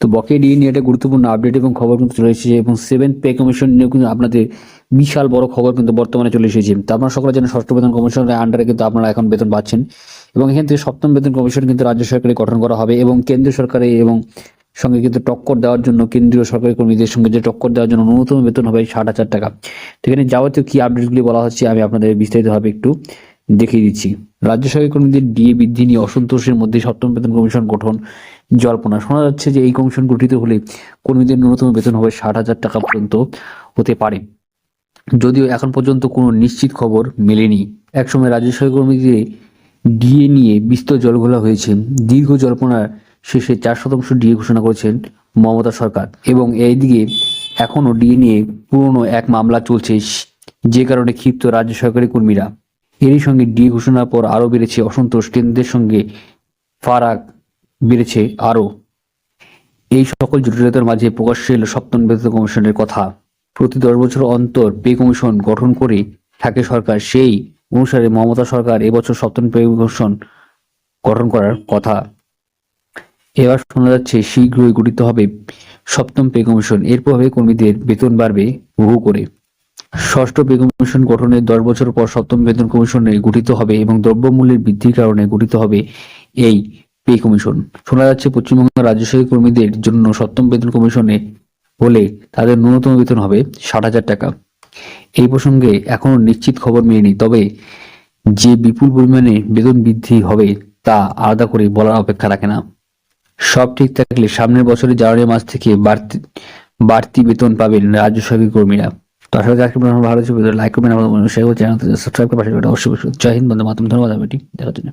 তো বকেয়া ডিএ নিয়ে একটা গুরুত্বপূর্ণ আপডেট এবং খবর কিন্তু চলে এসেছে এবং সেভেন পে কমিশন নিয়েও কিন্তু আপনাদের বিশাল বড় খবর কিন্তু বর্তমানে চলে এসেছে। তো আপনারা সকলে জানেন ষষ্ঠ বেতন কমিশনের আন্ডারে কিন্তু আপনারা এখন বেতন পাচ্ছেন এবং এখান থেকে সপ্তম বেতন কমিশন কিন্তু রাজ্য সরকারে গঠন করা হবে এবং কেন্দ্রীয় সরকারে এবং সঙ্গে কিন্তু টক্কর দেওয়ার জন্য কেন্দ্রীয় সরকারি কর্মীদের সঙ্গে যে টক্কর দেওয়ার জন্য ন্যূনতম বেতন হবে ষাট হাজার টাকা। তো এখানে যাবতীয় কি আপডেটগুলি বলা হচ্ছে আমি আপনাদের বিস্তারিতভাবে একটু দেখিয়ে দিচ্ছি। রাজ্য সরকারি কর্মীদের ডিএ বৃদ্ধি নিয়ে অসন্তোষের মধ্যে সপ্তম বেতন কমিশন গঠন জল্পনা। শোনা যাচ্ছে যে এই কমিশন গঠিত হলে কর্মীদের ন্যূনতম বেতন হবে ষাট হাজার টাকা পর্যন্ত হতে পারে। যদিও এখন পর্যন্ত কোনো নিশ্চিত খবর মেলেনি। একসময় রাজ্য সরকারি কর্মীদের ডিএ নিয়ে বিস্তর জলঘোলা হয়েছে। দীর্ঘ জল্পনার শেষে চার শতাংশ ডিএ ঘোষণা করেছেন মমতা সরকার এবং এইদিকে এখনও ডিএ নিয়ে পুরনো এক মামলা চলছে। যে কারণে ক্ষিপ্ত রাজ্য সরকারি কর্মীরা। এরই সঙ্গে ডিএ ঘোষণার পর আরও বেড়েছে অসন্তোষ। কেন্দ্রের সঙ্গে ফারাক বেড়েছে আরও। এই সকল জটিলতার মাঝে প্রকাশ্যে এলো সপ্তম বেতন কমিশনের কথা। প্রতি দশ বছর অন্তর পে কমিশন গঠন করে থাকে সরকার। সেই অনুসারে মমতা সরকার এবছর সপ্তম পে কমিশন গঠন করার কথা। এবার শোনা যাচ্ছে, শীঘ্রই গঠিত হবে সপ্তম পে কমিশন। এর প্রভাবে কর্মীদের বেতন বাড়বে বহু করে। ষষ্ঠ পে কমিশন গঠনের দশ বছর পর সপ্তম বেতন কমিশনে গঠিত হবে এবং দ্রব্যমূল্যের বৃদ্ধির কারণে গঠিত হবে এই পে কমিশন। শোনা যাচ্ছে পশ্চিমবঙ্গের সরকারি কর্মীদের জন্য সপ্তম বেতন কমিশনে হলে তাদের ন্যূনতম বেতন হবে ষাট হাজার টাকা। এই প্রসঙ্গে এখনও নিশ্চিত খবর মেলেনি, তবে যে বিপুল পরিমাণে বেতন বৃদ্ধি হবে তা আলাদা করে বলার অপেক্ষা রাখে না। সব ঠিক থাকলে সামনের বছরের জানুয়ারি মাস থেকে বাড়তি বাড়তি বেতন পাবেন রাজ্য কর্মীরা। করি আজকে ভালো ছিল লাইক করবেন আমাদের চ্যানেল সাবস্ক্রাইব করে পাশে অবশ্যই জয় হিন্দ বন্ধু মাতম ধন্যবাদ ভিডিও দেখার জন্য